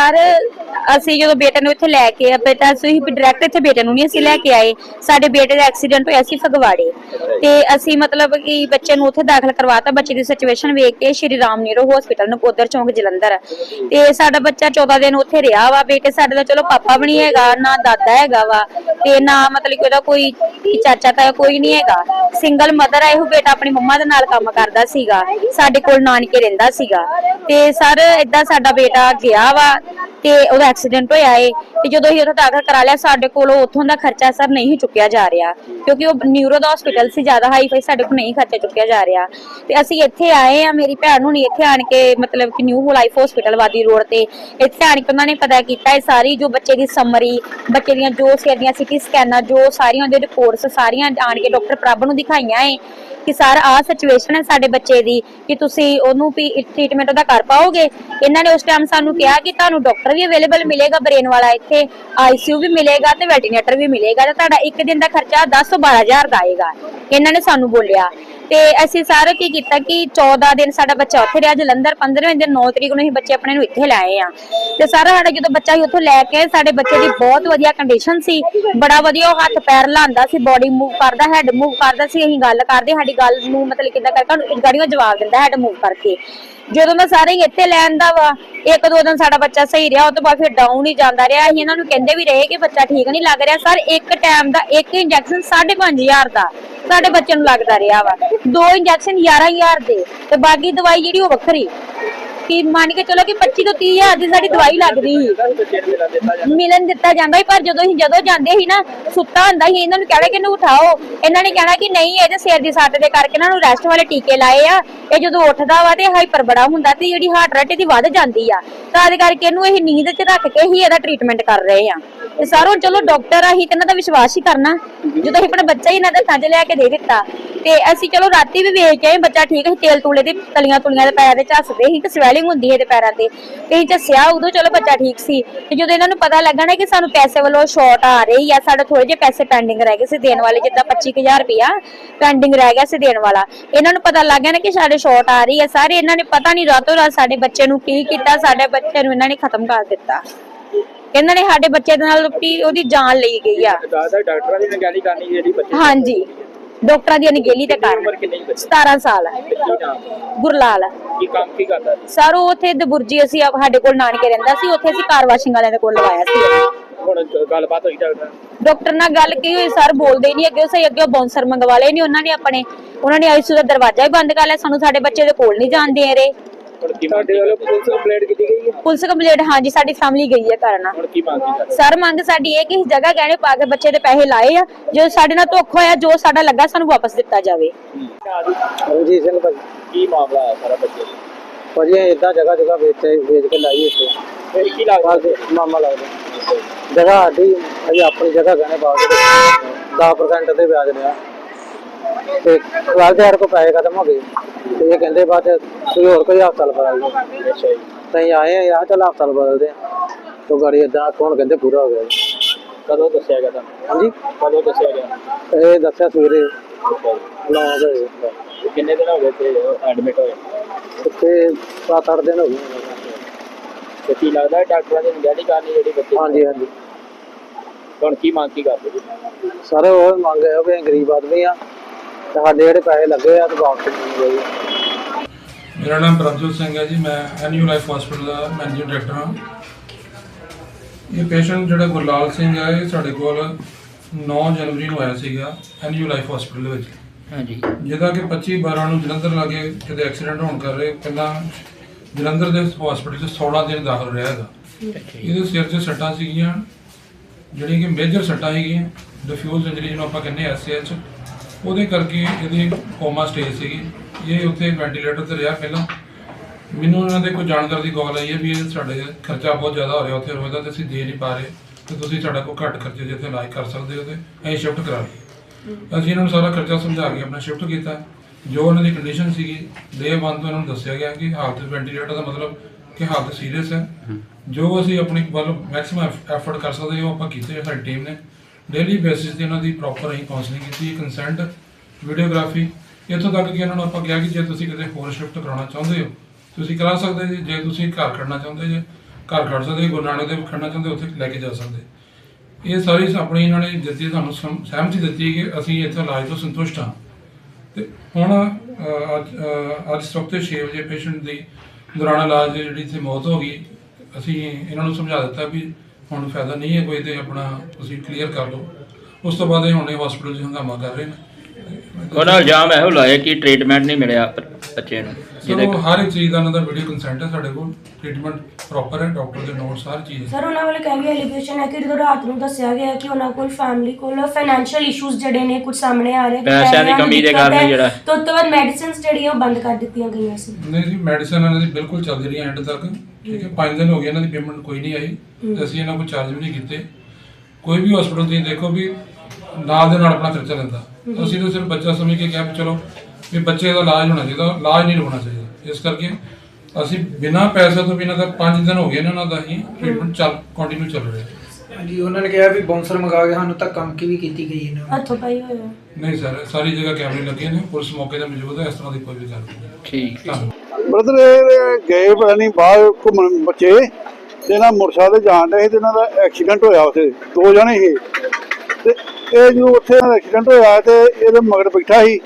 Sir ਅਸੀਂ ਜਦੋਂ ਬੇਟੇ ਨੂੰ ਇੱਥੇ ਲੈ ਕੇ ਆ ਬੇਟਾ ਅਸੀਂ ਡਾਇਰੈਕਟ ਇੱਥੇ ਬੇਟੇ ਨੂੰ ਨਹੀਂ ਅਸੀਂ ਲੈ ਕੇ ਆਏ। ਸਾਡੇ ਬੇਟੇ ਦਾ ਐਕਸੀਡੈਂਟ ਹੋਇਆ ਸੀ ਫਗਵਾੜੇ। ਤੇ ਅਸੀਂ ਮਤਲਬ ਕਿ ਬੱਚੇ ਨੂੰ ਉੱਥੇ ਦਾਖਲ ਕਰਵਾਤਾ, ਬੱਚੇ ਦੀ ਸਿਚੁਏਸ਼ਨ ਵੇਖ ਕੇ ਸ਼੍ਰੀ ਰਾਮ ਨੀਰੋ ਹਸਪੀਟਲ ਨਕੋਦਰ ਚੌਂਕ ਜਲੰਧਰ। ਤੇ ਸਾਡਾ ਬੱਚਾ 14 ਦਿਨ ਉੱਥੇ ਰਿਹਾ ਵਾ, ਬੇਟੇ ਸਾਡੇ ਦਾ ਚਲੋ ਪਾਪਾ ਵੀ ਨਹੀਂ ਹੈਗਾ, ਨਾ ਦਾਦਾ ਹੈਗਾ ਵਾ, ਤੇ ਨਾ ਮਤਲਬ ਕਿ ਉਹਦਾ ਕੋਈ ਚਾਚਾ ਤਾਇਆ ਕੋਈ ਨਹੀਂ ਹੈਗਾ। ਸਿੰਗਲ ਮਦਰ ਆ, ਇਹੋ ਬੇਟਾ ਆਪਣੀ ਮੰਮਾ ਦੇ ਨਾਲ ਕੰਮ ਕਰਦਾ ਸੀਗਾ। ਸਾਡੇ ਕੋਲ ਨਾਨਕੇ ਰਹਿੰਦਾ ਸੀਗਾ। ਤੇ ਸਰ ਇਦਾਂ ਸਾਡਾ ਬੇਟਾ ਗਿਆ ਵਾ ਤੇ ਉਹਦਾ ਐਕਸੀਡੈਂਟ ਹੋਇਆ ਏ, ਤੇ ਜਦੋਂ ਅਸੀਂ ਉੱਥੇ ਦਾਖਲ ਕਰਾ ਲਿਆ, ਸਾਡੇ ਕੋਲ ਉੱਥੋਂ ਦਾ ਖਰਚਾ ਸਰ ਨਹੀਂ ਚੁੱਕਿਆ ਜਾ ਰਿਹਾ, ਕਿਉਂਕਿ ਉਹ ਨਿਊਰੋ ਦਾ ਹਸਪੀਟਲ ਸੀ, ਜ਼ਿਆਦਾ ਹਾਈ ਫਾਈ ਸਾਡੇ ਕੋਲ ਨਹੀਂ ਖਰਚਾ ਚੁੱਕਿਆ ਜਾ ਰਿਹਾ। ਤੇ ਅਸੀਂ ਇੱਥੇ ਆਏ ਆ, ਮੇਰੀ ਭੈਣ ਨੂੰ ਨਹੀਂ ਇੱਥੇ ਆਣ ਕੇ ਮਤਲਬ ਕਿ ਨਿਊ ਲਾਈਫ ਹਸਪੀਟਲ ਵਾਦੀ ਰੋਡ ਤੇ, ਇੱਥੇ ਆਣ ਕੇ ਉਹਨਾਂ ਨੇ ਪਤਾ ਕੀਤਾ ਇਹ ਸਾਰੀ ਜੋ ਬੱਚੇ ਦੀ ਸਮਰੀ ਬੱਚੇ ਦੀਆਂ ਜੋ ਸਿਰ ਦੀਆਂ ਸਿਟੀ ਸਕੈਨਾਂ ਜੋ ਸਾਰੀਆਂ ਦੇ ਰਿਪੋਰਟਸ ਸਾਰੀਆਂ ਆਣ ਕੇ ਡਾਕਟਰ ਪ੍ਰਭ ਨੂੰ ਦਿਖਾਈਆਂ ਏ। ਕਿ ਸਰ, ਆਹ ਸਿਚੁਏਸ਼ਨ ਹੈ ਸਾਡੇ ਬੱਚੇ ਦੀ ਕਿ ਤੁਸੀਂ ਉਹਨੂੰ ਵੀ ਟ੍ਰੀਟਮੈਂਟ ਉਹਦਾ ਕਰ ਪਾਓਗੇ? ਇਹਨਾਂ ਨੇ ਉਸ ਟਾਈਮ ਸਾਨੂੰ ਕਿਹਾ ਕਿ ਤੁਹਾਨੂੰ ਡਾਕਟਰ ਵੀ ਅਵੇਲੇਬਲ ਮਿਲੇਗਾ ਬ੍ਰੇਨ ਵਾਲਾ ਇੱਥੇ ਆਈਸੀਯੂ ਵੀ ਮਿਲੇਗਾ ਤੇ ਵੈਟੀਨੇਟਰ ਵੀ ਮਿਲੇਗਾ ਤੇ ਤੁਹਾਡਾ ਇੱਕ ਦਿਨ ਦਾ ਖਰਚਾ 10 ਤੋਂ 12000 ਦਾ ਆਏਗਾ। ਇਹਨਾਂ ਨੇ ਸਾਨੂੰ ਬੋਲਿਆ। ਤੇ ਅਸੀਂ ਸਾਰੇ ਕੀ ਕੀਤਾ ਕਿ 14 ਦਿਨ ਸਾਡਾ ਬੱਚਾ ਉੱਥੇ ਰਿਹਾ, ਜਲੰਧਰ 15ਵੇਂ ਦਿਨ 9 ਤਰੀਕ ਨੂੰ ਅਸੀਂ ਬੱਚੇ ਆਪਣੇ ਨੂੰ ਇੱਥੇ ਲਾਏ ਆ। ਤੇ ਸਾਰਾ ਸਾਡਾ ਜਦੋਂ ਬੱਚਾ ਹੀ ਉੱਥੋਂ ਲੈ ਕੇ ਸਾਡੇ ਬੱਚੇ ਦੀ ਬਹੁਤ ਵਧੀਆ ਕੰਡੀਸ਼ਨ ਸੀ, ਬੜਾ ਵਧੀਆ ਹੱਥ ਪੈਰ ਲਾਂਦਾ ਸੀ ਬਾਡੀ ਮੂਵ ਕਰਦਾ ਹੈਡ ਮੂਵ ਕਰਦਾ ਸੀ, ਅਸੀਂ ਗੱਲ ਕਰਦੇ, ਸਾਡੀ ਗੱਲ ਨੂੰ ਮਤਲਬ ਕਿਦਾਂ ਕਰਕੇ ਗਾੜੀਆਂ ਜਵਾਬ ਦਿੰਦਾ ਹੈਡ ਮੂਵ ਕਰਕੇ। ਜਦੋਂ ਮੈਂ ਸਾਰੇ ਹੀ ਇੱਥੇ ਲੈਣ ਦਾ ਵਾ, ਇੱਕ ਦੋ ਦਿਨ ਸਾਡਾ ਬੱਚਾ ਸਹੀ ਰਿਹਾ ਉਸ ਤੋਂ ਬਾਅਦ ਫਿਰ ਡਾਊਨ ਹੀ ਜਾਂਦਾ ਰਿਹਾ, ਅਸੀਂ ਇਹਨਾਂ ਨੂੰ ਕਹਿੰਦੇ ਵੀ ਰਹੇ ਕਿ ਬੱਚਾ ਠੀਕ ਨਹੀਂ ਲੱਗ ਰਿਹਾ, ਸਰ ਇੱਕ ਟਾਈਮ ਦਾ ਇੱਕ ਇੰਜੈਕਸ਼ਨ 5500 ਦਾ, ਸਾਡੇ ਬੱਚੇ ਨੂੰ ਲੱਗਦਾ ਰਿਹਾ ਵਾ। ਦੋ ਇੰਜੈਕਸ਼ਨ 11000 ਦੇ ਤੇ ਬਾਕੀ ਦਵਾਈ ਜਿਹੜੀ ਉਹ ਵੱਖਰੀ। ਕਿ ਮੰਨ ਕੇ ਚਲੋ ਕਿ 25 ਤੋਂ 30000 ਦੀ ਸਾਡੀ ਦਵਾਈ ਲੱਗਦੀ ਸੀ ਤੁਹਾਨੂੰ ਦਿੱਤਾ ਜਾਂਦਾ ਸੀ, ਪਰ ਜਦੋਂ ਅਸੀਂ ਜਦੋਂ ਜਾਂਦੇ ਸੀ ਨਾ, ਸੁੱਤਾ ਹੁੰਦਾ ਸੀ, ਇਹਨਾਂ ਨੂੰ ਕਹਿਣਾ ਕਿ ਇਹਨੂੰ ਉਠਾਓ। ਇਹਨਾਂ ਨੇ ਕਹਿਣਾ ਕਿ ਨਹੀਂ ਇਹਦੇ ਸਿਰ ਦੀ ਸੱਟ ਦੇ ਕਰਕੇ ਇਹਨਾਂ ਨੂੰ ਰੈਸਟ ਵਾਲੇ ਟੀਕੇ ਲਾਏ ਆ। ਇਹ ਜਦੋਂ ਉੱਠਦਾ ਵਾ ਤੇ ਹਾਈਪਰ ਬੜਾ ਹੁੰਦਾ ਤੇ ਜਿਹੜੀ ਹਾਰਟ ਰੇਟ ਇਹਦੀ ਵੱਧ ਜਾਂਦੀ ਆ। ਤਾਂ ਉਹਦੇ ਕਰਕੇ ਇਹਨੂੰ ਇਹ ਨੀਂਦ 'ਚ ਰੱਖ ਕੇ ਹੀ ਇਹਦਾ ਟ੍ਰੀਟਮੈਂਟ ਕਰ ਰਹੇ ਆ। ਤੇ ਸਾਰੋਂ, ਚਲੋ ਡਾਕਟਰ ਆ ਹੀ ਤੇ ਇਹਨਾਂ ਦਾ ਵਿਸ਼ਵਾਸ ਹੀ ਕਰਨਾ। ਜਦੋਂ ਅਸੀਂ ਆਪਣਾ ਬੱਚਾ ਹੀ ਇਹਨਾਂ ਦੇ ਥੱਜ ਲਿਆ ਕੇ ਦੇ ਦਿੱਤਾ ਤੇ ਅਸੀਂ ਚਲੋ ਰਾਤੀ ਵੀ ਵੇਖ ਕੇ ਆਏ ਬੱਚਾ ਠੀਕ ਹੈ ਤੇਲ ਤੂਲੇ ਦੀ ਤਲੀਆਂ ਤੁਲੀਆਂ ਦੇ ਪੈਰਾਂ ਤੇ ਝੱਸਦੇ ਸੀ ਤੇ ਸਵੈਲਿੰਗ ਹੁੰਦੀ ਹੈ ਇਹਦੇ ਪੈਰਾਂ ਤੇ। ਤੇ ਅਸੀਂ ਝੱਸਿਆ ਉਦੋਂ ਚਲੋ ਬੱਚਾ ਠੀਕ ਸੀ। ਤੇ ਜਦੋਂ ਇਹਨਾਂ ਨੂੰ ਪਤਾ ਲੱਗਾ ਨਾ ਕਿ ਸਾਨੂੰ ਪੈਸੇ ਵੱਲੋਂ ਸ਼ਾਰਟ ਆ ਰਹੀ ਆ ਸਾਡੇ ਥੋੜੇ ਜਿਹੇ ਪੈਸੇ ਪੈਂਡਿੰਗ ਰਹਿ ਗਏ ਸੀ ਦੇਣ ਵਾਲੇ ਜਿੱਦਾਂ 25000 ਰੁਪਇਆ ਪੈਂਡਿੰਗ ਰਹਿ ਗਿਆ ਸੀ ਦੇਣ ਵਾਲਾ। ਇਹਨਾਂ ਨੂੰ ਪਤਾ ਲੱਗ ਗਿਆ ਨਾ ਕਿ ਸਾਡੇ ਸ਼ਾਰਟ ਆ ਰਹੀ ਆ ਸਾਰੇ ਇਹਨਾਂ ਨੇ ਪਤਾ ਨਹੀਂ ਰਾਤੋਂ ਰਾਤ ਸਾਡੇ ਬੱਚੇ ਨੂੰ ਕੀ ਕੀਤਾ ਸਾਡੇ ਬੱਚੇ ਨੂੰ ਇਹਨਾਂ ਨੇ ਖਤਮ ਕਰ ਦਿੱਤਾ। ਇਹਨਾਂ ਨੇ ਸਾਡੇ ਬੱਚੇ ਦੇ ਨਾਲ ਉਹਦੀ ਜਾਨ ਲਈ ਗਈ ਆ। ਦਾਦਾ ਡਾਕਟਰਾਂ ਦੀ ਨਿਗਰਾਨੀ ਕਰਨੀ ਜਿਹੜੀ ਬੱਚੇ ਦੀ ਹਾਂਜੀ। ਡਾਕਟਰਾਂ ਦੀ ਅਣਗਹਿਲੀ ਦੇ ਕਾਰਨ ਉਮਰ ਕਿੰਨੀ ਬੱਚੇ? 17 ਸਾਲ ਕੀ ਨਾਮ? ਗੁਰਲਾਲ ਕੀ ਕੰਮ ਕੀ ਕਰਦਾ ਸੀ? ਸਰ ਉਹ ਉੱਥੇ ਦਬੁਰਜੀ ਅਸੀਂ ਆਪ- ਸਾਡੇ ਕੋਲ ਨਾਨਕੇ ਰਹਿੰਦਾ ਸੀ ਉੱਥੇ ਅਸੀਂ ਕਾਰ ਵਾਸ਼ਿੰਗ ਵਾਲਿਆਂ ਦੇ ਕੋਲ ਲਵਾਇਆ ਸੀ। ਹੁਣ ਗੱਲਬਾਤ ਹੋਈ ਡਾਕਟਰ ਨਾਲ? ਡਾਕਟਰ ਨਾਲ ਗੱਲ ਕੀ ਹੋਈ ਸਰ ਬੋਲਦੇ ਹੀ ਨਹੀਂ ਅੱਗੇ ਸਹੀ ਅੱਗੇ ਬਾਉਂਸਰ ਮੰਗਵਾ ਲਏ ਨਹੀਂ ਉਹਨਾਂ ਨੇ ਆਪਣੇ ਉਹਨਾਂ ਨੇ ਆਈਸੂ ਦਾ ਦਰਵਾਜ਼ਾ ਹੀ ਬੰਦ ਕਰ ਲਿਆ ਸਾਨੂੰ ਸਾਡੇ ਬੱਚੇ ਦੇ ਕੋਲ ਨਹੀਂ ਜਾਣ ਦੇ ਰਹੇ। ਤੁਹਾਡੇ ਵੱਲੋਂ ਪੁਲਿਸ ਕੰਪਲੇਂਟ ਕੀਤੀ ਗਈ ਹੈ? ਪੁਲਿਸ ਕੰਪਲੇਂਟ ਹਾਂਜੀ ਸਾਡੀ ਫੈਮਿਲੀ ਗਈ ਹੈ ਕਰਨ ਹੁਣ ਕੀ ਮੰਗ ਕੀ ਸਰ ਮੰਗ ਸਾਡੀ ਇਹ ਕਿ ਇਸ ਜਗ੍ਹਾ ਗਹਿਣੇ ਪਾ ਕੇ ਬੱਚੇ ਦੇ ਪੈਸੇ ਲਾਏ ਆ ਜੋ ਸਾਡੇ ਨਾਲ ਧੋਖਾ ਹੋਇਆ ਜੋ ਸਾਡਾ ਲੱਗਾ ਸਾਨੂੰ ਵਾਪਸ ਦਿੱਤਾ ਜਾਵੇ। ਰਣਜੀਤ ਸਿੰਘ ਭਾਜੀ। ਕੀ ਮਾਮਲਾ ਹੈ ਸਾਰਾ ਬੱਚੇ ਦਾ? ਭਾਜੀ ਇਹ ਇਦਾਂ ਜਗ੍ਹਾ ਜਗ੍ਹਾ ਵੇਚ ਵੇਚ ਕੇ ਲਾਈ ਇੱਥੇ। ਫਿਰ ਕੀ ਲੱਗਦਾ? ਮਾਮਾ ਲੱਗਦਾ। ਜਗ੍ਹਾ ਸਾਡੀ ਅਸੀਂ ਆਪਣੀ ਜਗ੍ਹਾ ਗਹਿਣੇ ਪਾ ਕੇ 10% ਤੇ ਵਿਆਜ ਲਿਆ। ਤੇ ਕੱਲ ਦੇ ਹਰ ਕੋ ਪੈਸੇ ਖਤਮ ਹੋ ਗਏ। ਤੇ ਇਹ ਕਹਿੰਦੇ ਬਾਅਦ ਚ ਕੋਈ ਹੋਰ ਕੋਈ ਹਸਪਤਾਲ ਬਦਲ ਲਓ। ਅੱਛਾ ਜੀ। ਤਾਂ ਅਸੀਂ ਆਏ ਆ ਯਾਰ ਚੱਲ ਹਸਪਤਾਲ ਬਦਲਦੇ ਆ। ਤੋ ਗਾੜੀ ਇਦਾਂ ਕੌਣ ਕਹਿੰਦੇ ਪੂਰਾ ਹੋ ਗਿਆ ਜੀ। ਕਦੋਂ ਦੱਸਿਆ ਗਿਆ ਤੁਹਾਨੂੰ? ਹਾਂਜੀ। ਕਦੋਂ ਦੱਸਿਆ ਗਿਆ? ਇਹ ਦੱਸਿਆ ਸਵੇਰੇ। ਅੱਛਾ ਜੀ। 9 ਵਜੇ। ਤੇ ਕਿੰਨੇ ਦਿਨ ਹੋ ਗਏ ਤੇ ਐਡਮਿਟ ਹੋਏ? ਉੱਥੇ 7-8 ਦਿਨ ਹੋ ਗਏ। ਤੇ ਕੀ ਲੱਗਦਾ ਡਾਕਟਰਾਂ ਦੀ ਨਿਗਰਾਨੀ ਕਰਨੀ ਜਿਹੜੀ ਬੱਚੇ? ਹਾਂਜੀ ਹਾਂਜੀ। ਹੁਣ ਕੀ ਮੰਗ ਕੀ ਕਰਦੇ ਜੀ? ਸਾਰੇ ਉਹ ਮੰਗ ਹੈ ਵੀ ਅਸੀਂ ਗਰੀਬ ਆਦਮੀ ਆ। ਸਾਡੇ ਜਿਹੜੇ ਪੈਸੇ ਲੱਗੇ ਆ ਤੇ ਵਾਪਸ ਮਿਲਣਗੇ ਜੀ? ਮੇਰਾ ਨਾਮ ਪ੍ਰਭਜੋਤ ਸਿੰਘ ਹੈ ਜੀ ਮੈਂ ਐਨਯੂ ਲਾਈਫ ਹਸਪੀਟਲ ਦਾ ਮੈਨੇਜਿੰਗ ਡਾਇਰੈਕਟਰ ਹਾਂ। ਇਹ ਪੇਸ਼ੈਂਟ ਜਿਹੜਾ ਗੁਰਲਾਲ ਸਿੰਘ ਹੈ ਇਹ ਸਾਡੇ ਕੋਲ 9 ਜਨਵਰੀ ਨੂੰ ਆਇਆ ਸੀਗਾ ਐਨਯੂ ਲਾਈਫ ਹਸਪੀਟਲ ਦੇ ਵਿੱਚ। ਹਾਂਜੀ। ਜਿਹਦਾ ਕਿ 25 12 ਨੂੰ ਜਲੰਧਰ ਲਾਗੇ ਕਿਤੇ ਐਕਸੀਡੈਂਟ ਹੋਣ ਕਰ ਰਹੇ ਪਹਿਲਾਂ ਜਲੰਧਰ ਦੇ ਹਸਪੀਟਲ 'ਚ 16 ਦਿਨ ਦਾਖਲ ਰਿਹਾ ਹੈਗਾ ਇਹਦੇ ਸਿਰ 'ਚ ਸੱਟਾਂ ਸੀਗੀਆਂ ਜਿਹੜੀਆਂ ਕਿ ਮੇਜਰ ਸੱਟਾਂ ਹੈਗੀਆਂ ਡਿਫਿਊਜ਼ ਇੰਜਰੀ ਜਿਹਨੂੰ ਆਪਾਂ ਕਹਿੰਦੇ ਐਸਐਚ ਉਹਦੇ ਕਰਕੇ ਇਹਦੀ ਕੋਮਾ ਸਟੇਜ ਸੀਗੀ। ਇਹ ਉੱਥੇ ਵੈਂਟੀਲੇਟਰ ਤੇ ਰਿਹਾ ਪਹਿਲਾਂ। ਮੈਨੂੰ ਇਹਨਾਂ ਦੇ ਕੋਈ ਜਾਣਕਾਰੀ ਦੀ ਕਾਲ ਆਈ ਹੈ ਵੀ ਇਹ ਸਾਡੇ ਖਰਚਾ ਬਹੁਤ ਜ਼ਿਆਦਾ ਹੋ ਰਿਹਾ ਉੱਥੇ ਰੋਜ਼ ਦਾ ਤੇ ਅਸੀਂ ਦੇ ਨਹੀਂ ਪਾ ਰਹੇ। ਤੇ ਤੁਸੀਂ ਸਾਡਾ ਕੋਈ ਘੱਟ ਖਰਚੇ ਜਿੱਥੇ ਇਲਾਜ ਕਰ ਸਕਦੇ ਹੋ ਤੇ ਅਸੀਂ ਸ਼ਿਫਟ ਕਰਾ ਲਈ ਅਸੀਂ ਇਹਨਾਂ ਨੂੰ ਸਾਰਾ ਖਰਚਾ ਸਮਝਾ ਕੇ ਆਪਣਾ ਸ਼ਿਫਟ ਕੀਤਾ। ਜੋ ਉਹਨਾਂ ਦੀ ਕੰਡੀਸ਼ਨ ਸੀਗੀ ਡੇ 1 ਤੋਂ ਇਹਨਾਂ ਨੂੰ ਦੱਸਿਆ ਗਿਆ ਕਿ ਹਾਲਤ ਵੈਂਟੀਲੇਟਰ ਦਾ ਮਤਲਬ ਕਿ ਹਾਲਤ ਸੀਰੀਅਸ ਹੈ। ਜੋ ਅਸੀਂ ਆਪਣੀ ਵੱਲ ਮੈਕਸਿਮਮ ਐਫਰਟ ਕਰ ਸਕਦੇ ਹਾਂ ਉਹ ਆਪਾਂ ਕੀਤੇ ਹੈ ਸਾਡੀ ਟੀਮ ਨੇ। ਡੇਲੀ ਬੇਸਿਸ ਤੇ ਇਹਨਾਂ ਦੀ ਪ੍ਰੋਪਰ ਅਸੀਂ ਕਾਉਂਸਲਿੰਗ ਕੀਤੀ ਕੰਸੈਂਟ ਵੀਡੀਓਗ੍ਰਾਫੀ ਇੱਥੋਂ ਤੱਕ ਕਿ ਇਹਨਾਂ ਨੂੰ ਆਪਾਂ ਕਿਹਾ ਕਿ ਜੇ ਤੁਸੀਂ ਕਿਤੇ ਹੋਰ ਸ਼ਿਫਟ ਕਰਾਉਣਾ ਚਾਹੁੰਦੇ ਹੋ ਤੁਸੀਂ ਕਰਾ ਸਕਦੇ ਜੀ। ਜੇ ਤੁਸੀਂ ਘਰ ਕਰਨਾ ਚਾਹੁੰਦੇ ਜੇ ਘਰ ਖੜ ਸਕਦੇ ਗੁਰੂ ਨਾਨਕ ਦੇਵ ਖੜਨਾ ਚਾਹੁੰਦੇ ਉੱਥੇ ਲੈ ਕੇ ਜਾ ਸਕਦੇ। ਇਹ ਸਾਰੀ ਆਪਣੀ ਇਹਨਾਂ ਨੇ ਦਿੱਤੀ ਤੁਹਾਨੂੰ ਸਹਿਮ- ਸਹਿਮਤੀ ਦਿੱਤੀ ਕਿ ਅਸੀਂ ਇੱਥੇ ਇਲਾਜ ਤੋਂ ਸੰਤੁਸ਼ਟ ਹਾਂ। ਤੇ ਹੁਣ ਅਹ, ਅੱਜ ਅਹ, ਅੱਜ ਸਵਖਤੇ 6 ਵਜੇ ਪੇਸ਼ੈਂਟ ਦੀ ਦੌਰਾਨ ਇਲਾਜ ਜਿਹੜੀ ਇੱਥੇ ਮੌਤ ਹੋ ਗਈ ਅਸੀਂ ਇਹਨਾਂ ਨੂੰ ਸਮਝਾ ਦਿੱਤਾ ਵੀ ਹੁਣ ਫਾਇਦਾ ਨਹੀਂ ਹੈ ਕੋਈ ਤੇ ਆਪਣਾ ਤੁਸੀਂ ਕਲੀਅਰ ਕਰ ਲਓ। ਉਸ ਤੋਂ ਬਾਅਦ ਇਹ ਹੁਣ ਇਹ ਹਸਪੀਟਲ 'ਚ ਹੰਗਾਮਾ ਕਰ ਰਹੇ ਨੇ। ਉਹਨਾਂ ਇਲਜ਼ਾਮ ਇਹੋ ਲਾਇਆ ਕਿ ਟ੍ਰੀਟਮੈਂਟ ਨਹੀਂ ਮਿਲਿਆ ਬੱਚੇ ਨੂੰ। ਜਿਹਦੇ ਹਰ ਇੱਕ ਚੀਜ਼ ਦਾ ਉਹਨਾਂ ਦਾ ਵੀਡੀਓ ਕੰਸੈਂਟ ਹੈ ਸਾਡੇ ਕੋਲ। ਟ੍ਰੀਟਮੈਂਟ ਪ੍ਰੋਪਰ ਹੈ ਡਾਕਟਰ ਦੇ ਨੋਟਸ ਹਰ ਚੀਜ਼ ਸਰ ਉਹਨਾਂ ਵੱਲ ਕਹਿ ਗਿਆ ਐਲੀਗੇਸ਼ਨ ਹੈ ਕਿ ਜਦੋਂ ਰਾਤ ਨੂੰ ਦੱਸਿਆ ਗਿਆ ਕਿ ਉਹਨਾਂ ਕੋਲ ਫੈਮਿਲੀ ਕੋਲ ਫਾਈਨੈਂਸ਼ੀਅਲ ਇਸ਼ੂਜ਼ ਜਿਹੜੇ ਨੇ ਕੁਝ ਸਾਹਮਣੇ ਆ ਰਹੇ ਪੈਸਿਆਂ ਦੀ ਕਮੀ ਦੇ ਕਾਰਨ ਜਿਹੜਾ- ਤੇ ਤੋਂ ਬਾਅਦ ਮੈਡੀਸਿਨਸ ਜਿਹੜੀਆਂ ਉਹ ਬੰਦ ਕਰ ਦਿੱਤੀਆਂ ਗਈਆਂ ਸੀ। ਨਹੀਂ ਜੀ ਮੈਡੀਸਨ ਇਹਨਾਂ ਦੀ ਬਿਲਕੁਲ ਚੱਲਦੀ ਰਹੀ ਐਂਡ ਤੱਕ। ਠੀਕ ਹੈ 5 ਦਿਨ ਹੋ ਗਏ ਇਹਨਾਂ ਦੀ ਪੇਮੈਂਟ ਕੋਈ ਨਹੀਂ ਆਈ ਤੇ ਅਸੀਂ ਇਹਨਾਂ ਕੋਲ ਚਾਰਜ ਵੀ ਨਹੀਂ ਕੀਤੇ। ਕੋਈ ਵੀ ਹਸਪੀਟਲ ਤੁਸੀਂ ਦੇਖੋ ਵੀ ਨਾਲ ਦੇ ਨਾਲ ਆਪਣਾ ਖਰਚਾ ਲੈਂਦਾ ਅਸੀਂ ਤਾਂ ਸਿਰਫ ਬੱਚਾ ਸਮਝ ਕੇ ਕਿਹਾ ਵੀ ਚਲੋ ਵੀ ਬੱਚੇ ਦਾ ਇਲਾਜ ਹੋਣਾ ਚਾਹੀਦਾ ਇਲਾਜ ਨਹੀਂ ਰੁਕਣਾ ਚਾਹੀਦਾ। ਇਸ ਕਰਕੇ ਅਸੀਂ ਬਿਨਾਂ ਪੈਸੇ ਤੋਂ ਬਿਨਾਂ ਤਾਂ 5 ਦਿਨ ਹੋ ਗਏ ਨੇ ਉਹਨਾਂ ਦਾ ਹੀ ਟ੍ਰੀਟਮੈਂਟ ਚੱਲ ਕੰਟੀਨਿਊ ਚੱਲ ਰਿਹਾ। ਹਾਂਜੀ ਉਹਨਾਂ ਨੇ ਕਿਹਾ ਵੀ ਬਾਉਂਸਰ ਮੰਗਾ ਕੇ ਸਾਨੂੰ ਧੱਕਾ ਮੁੱਕੀ ਵੀ ਕੀਤੀ ਗਈ ਇਹਨਾਂ ਨੂੰ। ਹੱਥੋਂ ਪਾਈ ਹੋਇਆ ਨਹੀਂ ਸਰ ਸਾਰੀ ਜਗ੍ਹਾ ਕੈਮਰੇ ਲੱਗੇ ਨੇ ਪੁਲਿਸ ਮੌਕੇ ਤੇ ਮੌਜੂਦ ਹੈ ਇਸ ਤਰ੍ਹਾਂ ਦੀ ਕੋਈ ਵੀ ਗੱਲ ਨਹੀਂ। ਠੀਕ। ਧੰਨਵਾਦ। ਬ੍ਰਦਰ, ਇਹ ਗਏ ਪਤਾ ਨਹੀਂ ਬਾਹਰ ਘੁੰਮਣ ਬੱਚੇ, ਤੇ ਨਾ ਮੋਟਰਸਾਈਕਲ ਤੇ ਜਾਣ ਡਏ ਤੇ ਇਹਨਾਂ ਦਾ ਐਕਸੀਡੈਂਟ ਹੋਇਆ ਉੱਥੇ, ਦੋ ਜਣੇ ਸੀ। ਤੇ ਇਹ ਜਦੋਂ ਉੱਥੇ ਐਕਸੀਡੈਂਟ ਹੋਇਆ ਤੇ ਇਹਦੇ ਮਗਰ ਬੈਠਾ ਸੀ,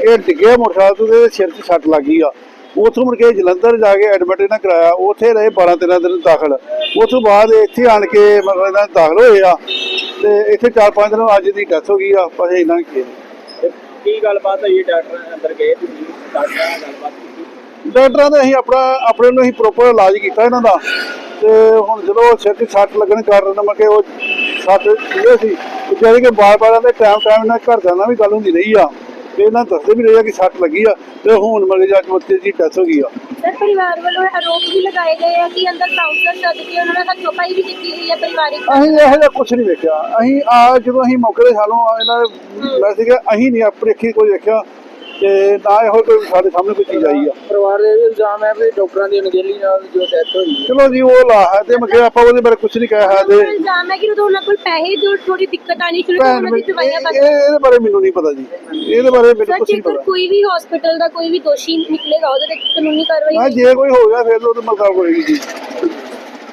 ਇਹ ਡਿੱਗਿਆ ਮੋਟਰਸਾਈਕਲ ਤੋਂ ਤੇ ਸਿਰ 'ਚ ਸੱਟ ਲੱਗ ਗਈ ਆ। ਉੱਥੋਂ ਮੁੜ ਕੇ ਜਲੰਧਰ ਜਾ ਕੇ ਐਡਮਿਟ ਇਹਨਾਂ ਕਰਾਇਆ, ਉੱਥੇ ਰਹੇ 12 13 ਦਿਨ ਦਾਖਲ। ਉਸ ਬਾਅਦ ਇੱਥੇ ਆਣ ਕੇ ਮਤਲਬ ਇਹਨਾਂ ਦਾਖਲ ਹੋਏ ਆ, ਤੇ ਇੱਥੇ 4-5 ਦਿਨ ਅੱਜ ਦੀ ਡੈਥ ਹੋ ਗਈ ਆ, ਪਰ ਇਹਨਾਂ ਕੀ ਕੀ ਗੱਲਬਾਤ ਹੋਈ? ਡਾਕਟਰ ਅੰਦਰ ਗਏ ਤੁਸੀਂ ਡਾਕਟਰ ਗੱਲਬਾਤ ਡਾਕਟਰਾਂ ਦਾ ਅਸੀਂ ਆਪਣਾ ਆਪਣੇ ਨੂੰ ਹੀ ਪ੍ਰੋਪਰ ਇਲਾਜ ਕੀਤਾ ਇਹਨਾਂ ਦਾ। ਤੇ ਹੁਣ ਜਦੋਂ ਸਿਰ ਸੱਟ ਲੱਗਣ ਕਾਰਨ ਮੈਂ ਕਿ ਉਹ ਸੱਟ ਇਹ ਸੀ ਵਿਚਾਰੇ ਕਿ ਬਾਰ-ਬਾਰ ਦੇ ਟਾਈਮ ਟਾਈਮ ਨਾਲ ਘਰਦਿਆਂ ਨਾਲ ਵੀ ਗੱਲ ਹੁੰਦੀ ਰਹੀ ਆ। ਤੇ ਇਹਨਾਂ ਦੱਸਦੇ ਵੀ ਰਹੇ ਆ ਕਿ ਸੱਟ ਲੱਗੀ ਆ ਤੇ ਹੁਣ ਮਤਲਬ ਕਿ ਅੱਜ ਬੱਚੇ ਦੀ ਡੈਥ ਹੋ ਗਈ ਆ। ਸਰ ਪਰਿਵਾਰ ਵੱਲੋਂ ਆਰੋਪ ਵੀ ਲਗਾਏ ਗਏ ਆ ਕਿ ਅੰਦਰ ਕਾਉਂਸਲਰ ਸੱਦ ਕੇ ਉਹਨਾਂ ਨਾਲ ਹੱਥੋਂ ਪਾਈ ਵੀ ਕੀਤੀ ਗਈ ਹੈ ਪਰਿਵਾਰਿਕ। ਅਸੀਂ ਇਹੋ ਜਿਹਾ ਕੁਝ ਨਹੀਂ ਵੇਖਿਆ। ਅਸੀਂ ਆ ਜਦੋਂ ਅਸੀਂ ਮੌਕੇ ਤੇ ਸਾਨੂੰ ਇਹਨਾਂ ਨੇ ਮੈਂ ਸੀਗਾ ਅਸੀਂ ਨਹੀਂ ਆਪਣੀ ਅੱਖੀ ਕੋਈ ਵੇਖਿਆ। ਤੇ ਨਾ ਇਹੋ ਕੋਈ ਸਾਡੇ ਸਾਹਮਣੇ ਕੋਈ ਚੀਜ਼ ਆਈ ਆ। ਪਰਿਵਾਰ ਦੇ ਵੀ ਇਲਜ਼ਾਮ ਹੈ ਵੀ ਡਾਕਟਰਾਂ ਦੀ ਅਣਗਹਿਲੀ ਨਾਲ ਜੋ ਡੈਥ ਹੋਈ ਚਲੋ ਜੀ ਉਹ ਲਾ ਹੈ ਤੇ ਮੈਂ ਕਿਹਾ ਆਪਾਂ ਉਹਦੇ ਬਾਰੇ ਕੁਝ ਨਹੀਂ ਕਹਿ ਸਕਦੇ। ਇਲਜ਼ਾਮ ਹੈ ਕਿ ਉਦੋਂ ਉਹਨਾਂ ਕੋਲ ਪੈਸੇ ਜੋ ਥੋੜੀ ਦਿੱਕਤ ਆਣੀ ਸ਼ੁਰੂ ਤੋਂ ਭੈਣ ਉਹਨਾਂ ਦੀ ਦਵਾਈਆਂ ਬੰਦ ਇਹ- ਇਹਦੇ ਬਾਰੇ ਮੈਨੂੰ ਨਹੀਂ ਪਤਾ ਜੀ। ਇਹਦੇ ਬਾਰੇ ਮੈਨੂੰ ਸਰ ਕੁਝ ਨਹੀਂ ਜੇਕਰ ਪਤਾ। ਕੋਈ ਵੀ ਹਸਪੀਟਲ ਦਾ ਕੋਈ ਵੀ ਦੋਸ਼ੀ ਨਿਕਲੇਗਾ ਉਹਦੇ ਤੇ ਕਾਨੂੰਨੀ ਕਾਰਵਾਈ ਹਾਂ ਜੇ ਕੋਈ ਹੋ ਗਿਆ ਫਿਰ ਉਹਦੇ ਮੁਤਾਬਕ ਹੋਏਗੀ ਜੀ।